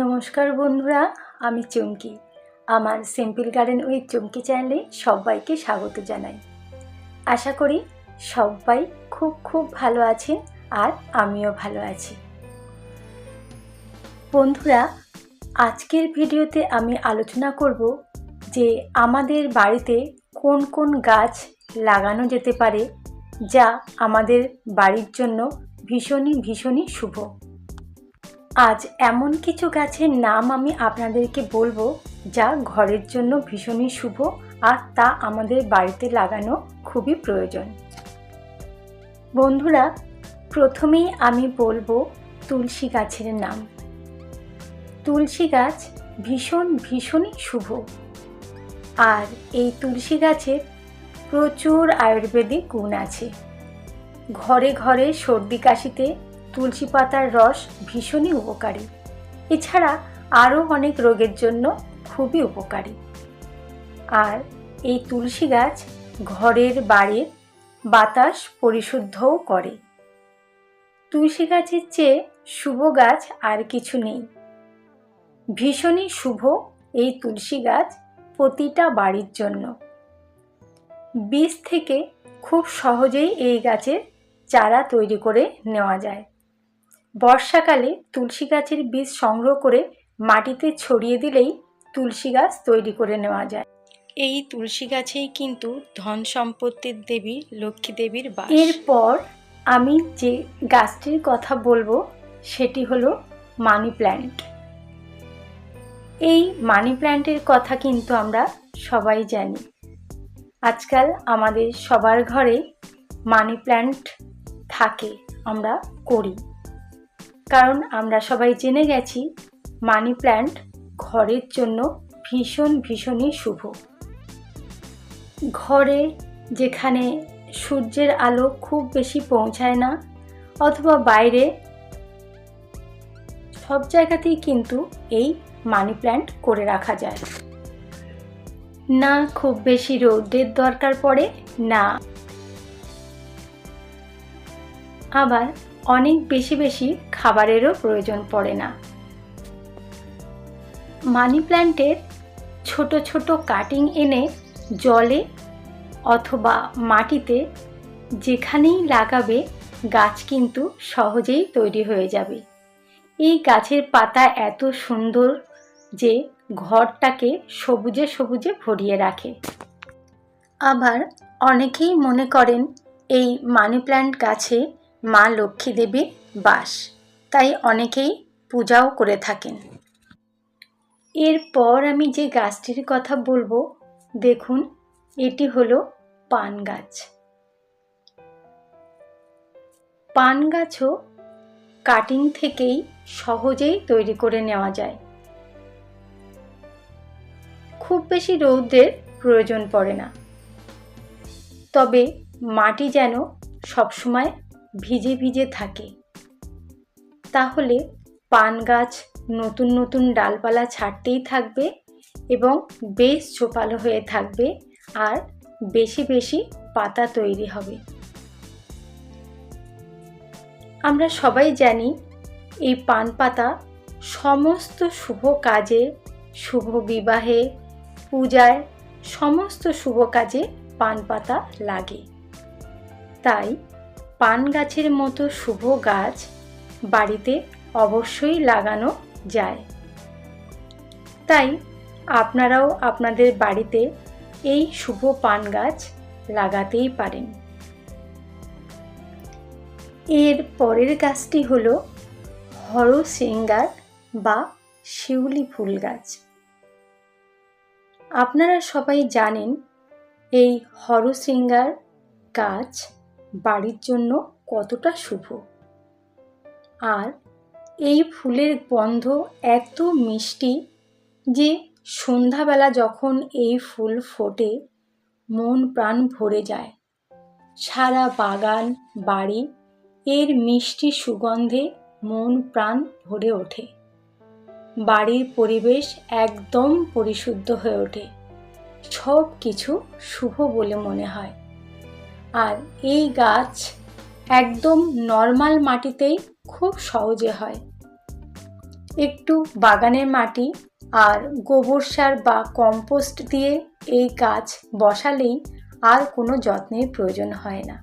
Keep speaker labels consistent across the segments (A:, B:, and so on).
A: নমস্কার বন্ধুরা, আমি চুমকি। আমার সিম্পল গার্ডেন উইথ চুমকি চ্যানেলে সবাইকে স্বাগত জানাই। আশা করি সবাই খুব খুব ভালো আছেন আর আমিও ভালো আছি। বন্ধুরা, আজকের ভিডিওতে আমি আলোচনা করব যে আমাদের বাড়িতে কোন কোন গাছ লাগানো যেতে পারে, যা আমাদের বাড়ির জন্য ভীষণই ভীষণই শুভ। আজ এমন কিছু গাছের নাম আমি আপনাদেরকে বলব যা ঘরের জন্য ভীষণই শুভ আর তা আমাদের বাড়িতে লাগানো খুবই প্রয়োজন। বন্ধুরা, প্রথমেই আমি বলব তুলসী গাছের নাম। তুলসী গাছ ভীষণ ভীষণই শুভ। আর এই তুলসী গাছের প্রচুর আয়ুর্বেদিক গুণ আছে। ঘরে ঘরে সর্দি কাশিতে তুলসী পাতার রস ভীষণই উপকারী। এছাড়া আরও অনেক রোগের জন্য খুবই উপকারী। আর এই তুলসী গাছ ঘরের বাড়ির বাতাস পরিশুদ্ধও করে। তুলসী গাছের চেয়ে শুভ গাছ আর কিছু নেই। ভীষণই শুভ এই তুলসী গাছ প্রতিটা বাড়ির জন্য। বীজ থেকে খুব সহজেই এই গাছের চারা তৈরি করে নেওয়া যায়। বর্ষাকালে তুলসী গাছের বীজ সংগ্রহ করে মাটিতে ছড়িয়ে দিলেই তুলসী গাছ তৈরি করে নেওয়া যায়। এই তুলসী গাছেই কিন্তু ধন সম্পত্তির দেবী লক্ষ্মী দেবীর বাস। এরপর আমি যে গাছটির কথা বলব সেটি হলো মানি প্ল্যান্ট। এই মানি প্ল্যান্টের কথা কিন্তু আমরা সবাই জানি। আজকাল আমাদের সবার ঘরে মানি প্ল্যান্ট থাকে আমরা করি। কারণ আমরা সবাই জেনে গেছি, মানি প্ল্যান্ট ঘরের জন্য ভীষণ ভীষণই শুভ। ঘরে যেখানে সূর্যের আলো খুব বেশি পৌঁছায় না, অথবা বাইরে, সব জায়গাতেই কিন্তু এই মানি প্ল্যান্ট করে রাখা যায়। না খুব বেশি রোদের দরকার পড়ে, না আবার অনেক বেশি বেশি খাবারেরও প্রয়োজন পড়ে না। মানি প্ল্যান্টের ছোট ছোট কাটিং এনে জলে অথবা মাটিতে যেখানেই লাগাবে, গাছ কিন্তু সহজেই তৈরি হয়ে যাবে। এই গাছের পাতা এত সুন্দর যে ঘরটাকে সবুজে সবুজে ভরিয়ে রাখে। আবার অনেকেই মনে করেন, এই মানি প্ল্যান্ট গাছে মা লক্ষ্মী দেবীর বাস। তাই অনেকেই পূজাও করে থাকেন। এরপর আমি যে গাছটির কথা বলব, দেখুন, এটি হলো পান গাছ। পান গাছও কাটিং থেকেই সহজেই তৈরি করে নেওয়া যায়। খুব বেশি রৌদ্রের প্রয়োজন পড়ে না। তবে মাটি যেন সবসময় ভিজে ভিজে থাকে। তাহলে পান গাছ নতুন নতুন ডালপালা ছাড়তেই থাকবে এবং বেশ ছোপালো হয়ে থাকবে আর বেশি বেশি পাতা তৈরি হবে। আমরা সবাই জানি এই পান পাতা সমস্ত শুভ কাজে, শুভ বিবাহে, পূজায় সমস্ত শুভ কাজে পান পাতা লাগে। তাই পান গাছের মতো শুভ গাছ বাড়িতে অবশ্যই লাগানো যায়। তাই আপনারাও আপনাদের বাড়িতে এই শুভ পান গাছ লাগাতেই পারেন। এর পরের গাছটি হল হরশৃঙ্গার বা শিউলি ফুল গাছ। আপনারা সবাই জানেন এই হরশৃঙ্গার গাছ বাড়ির জন্য কতটা শুভ। আর এই ফুলের গন্ধ এত মিষ্টি যে সন্ধ্যাবেলা যখন এই ফুল ফোটে, মন প্রাণ ভরে যায়। সারা বাগান, বাড়ি এর মিষ্টি সুগন্ধে মন প্রাণ ভরে ওঠে। বাড়ির পরিবেশ একদম পরিশুদ্ধ হয়ে ওঠে। সব কিছু শুভ বলে মনে হয়। আর এই গাছ একদম নর্মাল মাটিতেই খুব সহজে হয়। একটু বাগানের মাটি আর গোবর সার বা কম্পোস্ট দিয়ে এই গাছ বসালেই আর কোনো যত্নের প্রয়োজন হয় না।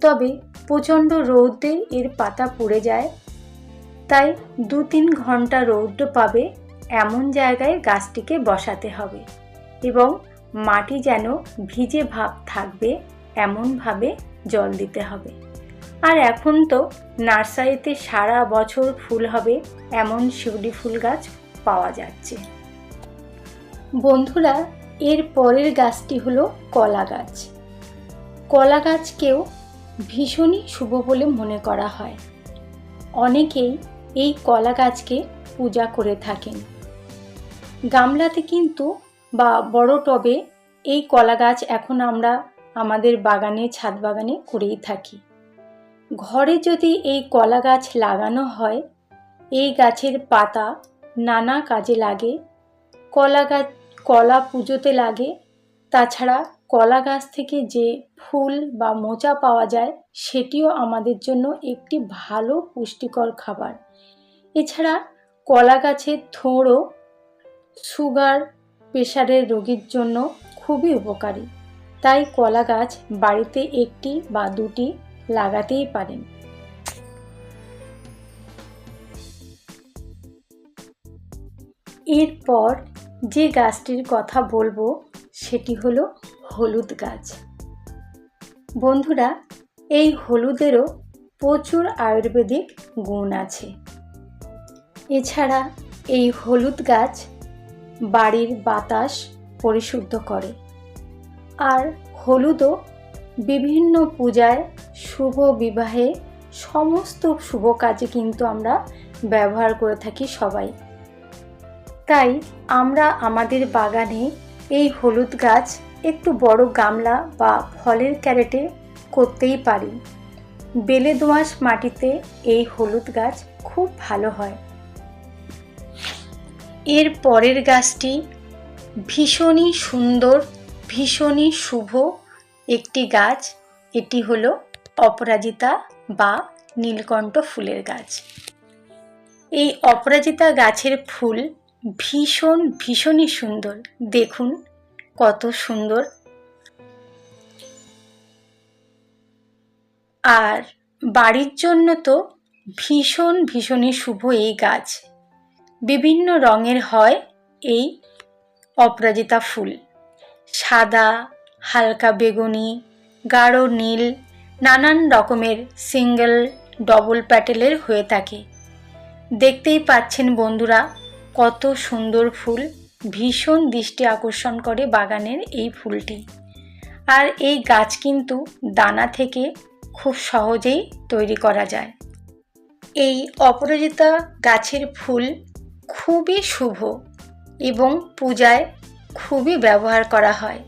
A: তবে প্রচণ্ড রৌদ্রে এর পাতা পুড়ে যায়, তাই দু তিন ঘণ্টা রৌদ্র পাবে এমন জায়গায় গাছটিকে বসাতে হবে এবং মাটি যেন ভিজে ভাব থাকবে এমনভাবে জল দিতে হবে। আর এখন তো নার্সারিতে সারা বছর ফুল হবে, এমন শিউলি ফুল গাছ পাওয়া যাচ্ছে। বন্ধুরা, এর পরের গাছটি হলো কলা গাছ। কলা গাছকেও ভীষণই শুভ বলে মনে করা হয়। অনেকেই এই কলা গাছকে পূজা করে থাকেন। গামলাতে কিন্তু বা বড় টবে এই কলা গাছ এখন আমরা আমাদের বাগানে, ছাদ বাগানে করেই থাকি। ঘরে যদি এই কলা গাছ লাগানো হয়, এই গাছের পাতা নানা কাজে লাগে, কলা গাছ কলা পুজোতে লাগে, তাছাড়া কলা গাছ থেকে যে ফুল বা মোচা পাওয়া যায়, সেটিও আমাদের জন্য একটি ভালো পুষ্টিকর খাবার। এছাড়া কলা গাছের থোড়ও সুগার, প্রেশারের রোগীর জন্য খুবই উপকারী। তাই কলা গাছ বাড়িতে একটি বা দুটি লাগাতেই পারেন। এরপর যে গাছটির কথা বলব, সেটি হলো হলুদ গাছ। বন্ধুরা, এই হলুদেরও প্রচুর আয়ুর্বেদিক গুণ আছে। এছাড়া এই হলুদ গাছ বাড়ির বাতাস পরিশুদ্ধ করে। আর হলুদও বিভিন্ন পূজায় শুভ বিবাহে সমস্ত শুভ কাজে কিন্তু আমরা ব্যবহার করে থাকি সবাই। তাই আমরা আমাদের বাগানে এই হলুদ গাছ একটু বড় গামলা বা ফলের ক্যারেটে করতেই পারি। বেলে দোঁয়াশ মাটিতে এই হলুদ গাছ খুব ভালো হয়। এর পরের গাছটি ভীষণই সুন্দর ভীষণই শুভ একটি গাছ। এটি হলো অপরাজিতা বা নীলকণ্ঠ ফুলের গাছ। এই অপরাজিতা গাছের ফুল ভীষণ, ভীষণই সুন্দর। দেখুন কত সুন্দর। আর বাড়ির জন্য তো ভীষণ, ভীষণই শুভ এই গাছ। বিভিন্ন রঙের হয় এই অপরাজিতা ফুল। সাদা, হালকা বেগুনি, গাঢ় নীল, নানান রকমের সিঙ্গেল, ডবল প্যাটেলের হয়ে থাকে। দেখতেই পাচ্ছেন বন্ধুরা, কত সুন্দর ফুল। ভীষণ দৃষ্টি আকর্ষণ করে বাগানের এই ফুলটি। আর এই গাছ কিন্তু দানা থেকে খুব সহজেই তৈরি করা যায়। এই অপরাজিতা গাছের ফুল খুবই শুভ এবং পূজায় খুবই ব্যবহার করা হয়।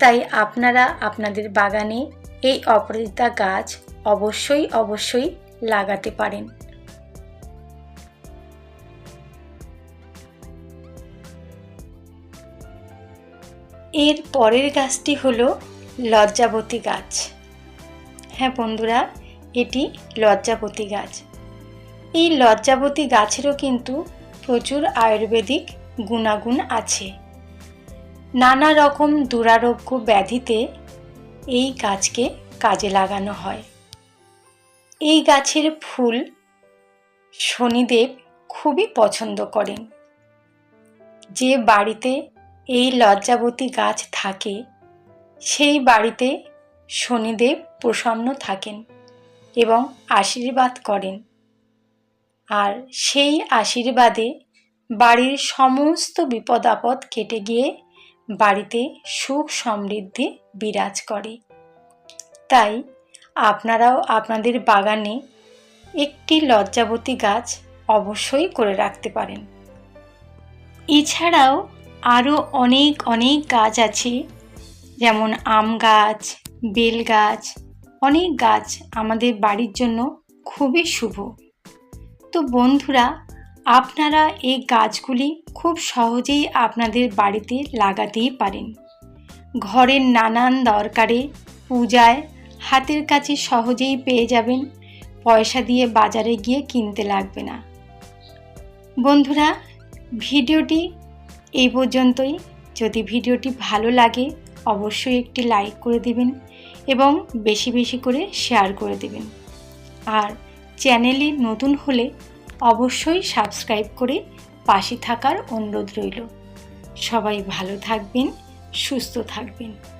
A: তাই আপনারা আপনাদের বাগানে এই অপরাজিতা গাছ অবশ্যই অবশ্যই লাগাতে পারেন। এর পরের গাছটি হলো লজ্জাবতী গাছ। হ্যাঁ বন্ধুরা, এটি লজ্জাবতী গাছ। এই লজ্জাবতী গাছেরও কিন্তু প্রচুর আয়ুর্বেদিক গুণাগুণ আছে। নানা রকম দুরারোগ্য ব্যাধিতে এই গাছকে কাজে লাগানো হয়। এই গাছের ফুল শনিদেব খুবই পছন্দ করেন। যে বাড়িতে এই লজ্জাবতী গাছ থাকে, সেই বাড়িতে শনিদেব প্রসন্ন থাকেন এবং আশীর্বাদ করেন। আর সেই আশীর্বাদে বাড়ির সমস্ত বিপদ আপদ কেটে গিয়ে বাড়িতে সুখ সমৃদ্ধি বিরাজ করে। তাই আপনারাও আপনাদের বাগানে একটি লজ্জাবতী গাছ অবশ্যই করে রাখতে পারেন। এছাড়াও আরও অনেক অনেক গাছ আছে, যেমন আম গাছ, বেল গাছ, অনেক গাছ আমাদের বাড়ির জন্য খুবই শুভ। তো বন্ধুরা আপনারা এই গাছগুলি খুব সহজেই আপনাদের বাড়িতে লাগাতেই পারেন। ঘরের নানান দরকারে পূজায় হাতের কাছে সহজেই পেয়ে যাবেন, পয়সা দিয়ে বাজারে গিয়ে কিনতে লাগবে না। বন্ধুরা, ভিডিওটি এই পর্যন্তই। যদি ভিডিওটি ভালো লাগে, অবশ্যই একটি লাইক করে দেবেন এবং বেশি বেশি করে শেয়ার করে দেবেন। আর চ্যানেলে নতুন হলে অবশ্যই সাবস্ক্রাইব করে পাশে থাকার অনুরোধ রইল। সবাই ভালো থাকবেন সুস্থ থাকবেন।